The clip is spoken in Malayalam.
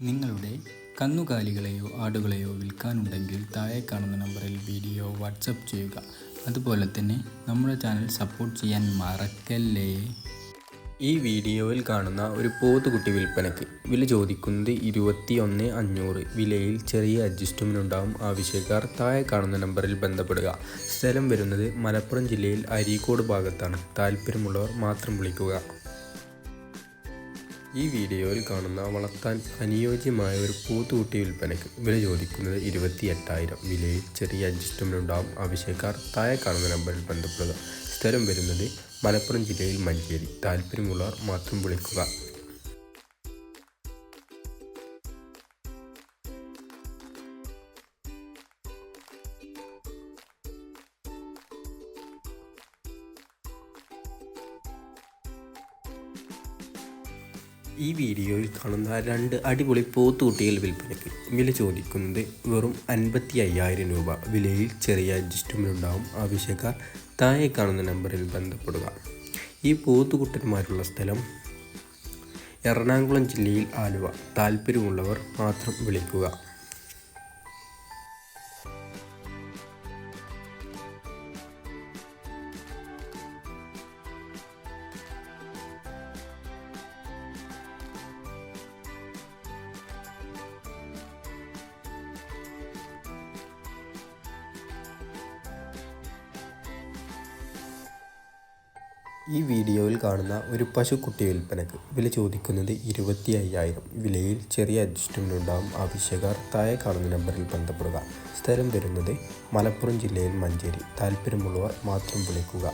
നിങ്ങളുടെ കന്നുകാലികളെയോ ആടുകളെയോ വിൽക്കാനുണ്ടെങ്കിൽ താഴെ കാണുന്ന നമ്പറിൽ വീഡിയോ വാട്സപ്പ് ചെയ്യുക. അതുപോലെ തന്നെ നമ്മുടെ ചാനൽ സപ്പോർട്ട് ചെയ്യാൻ മറക്കല്ലേ? ഈ വീഡിയോയിൽ കാണുന്ന ഒരു പോത്തുകുട്ടി വിൽപ്പനയ്ക്ക് വില ചോദിക്കുന്നത് ഇരുപത്തി ഒന്ന് അഞ്ഞൂറ്. വിലയിൽ ചെറിയ അഡ്ജസ്റ്റ്മെന്റ് ഉണ്ടാവും ആവശ്യക്കാർ താഴെ കാണുന്ന നമ്പറിൽ ബന്ധപ്പെടുക. സ്ഥലം വരുന്നത് മലപ്പുറം ജില്ലയിൽ അരീക്കോട് ഭാഗത്താണ്. താല്പര്യമുള്ളവർ മാത്രം വിളിക്കുക. ഈ വീഡിയോയിൽ കാണുന്ന വളർത്താൻ അനുയോജ്യമായ ഒരു പൂത്തുകുട്ടി വിൽപ്പനയ്ക്ക് വില ചോദിക്കുന്നത് ഇരുപത്തി എട്ടായിരം വിലയിൽ ചെറിയ അഡ്ജസ്റ്റ്മെന്റ് ഉണ്ടാകും ആവശ്യക്കാർ താഴെ കാണുന്ന നമ്പറിൽ ബന്ധപ്പെടുക. സ്ഥലം വരുന്നത് മലപ്പുറം ജില്ലയിൽ മഞ്ചേരി. താല്പര്യമുള്ളവർ മാത്രം വിളിക്കുക. ഈ വീഡിയോയിൽ കാണുന്ന രണ്ട് അടിപൊളി പോത്തുകുട്ടികൾ വിൽപ്പനയ്ക്ക് വില ചോദിക്കുന്നത് വെറും അൻപത്തി അയ്യായിരം രൂപ. വിലയിൽ ചെറിയ അഡ്ജസ്റ്റ്മെന്റ് ഉണ്ടാവും. ആവശ്യക്കാർ താഴെ കാണുന്ന നമ്പറിൽ ബന്ധപ്പെടുക. ഈ പോത്തുകുട്ടന്മാരുള്ള സ്ഥലം എറണാകുളം ജില്ലയിൽ ആലുവ. താല്പര്യമുള്ളവർ മാത്രം വിളിക്കുക. ഈ വീഡിയോയിൽ കാണുന്ന ഒരു പശുക്കുട്ടി വിൽപ്പനക്ക് വില ചോദിക്കുന്നത് ഇരുപത്തി അയ്യായിരം വിലയിൽ ചെറിയ അഡ്ജസ്റ്റ്മെന്റ് ഉണ്ടാകും ആവശ്യക്കാർ താഴെ കാണുന്ന നമ്പറിൽ ബന്ധപ്പെടുക. സ്ഥലം വരുന്നത് മലപ്പുറം ജില്ലയിൽ മഞ്ചേരി. താല്പര്യമുള്ളവർ മാത്രം വിളിക്കുക.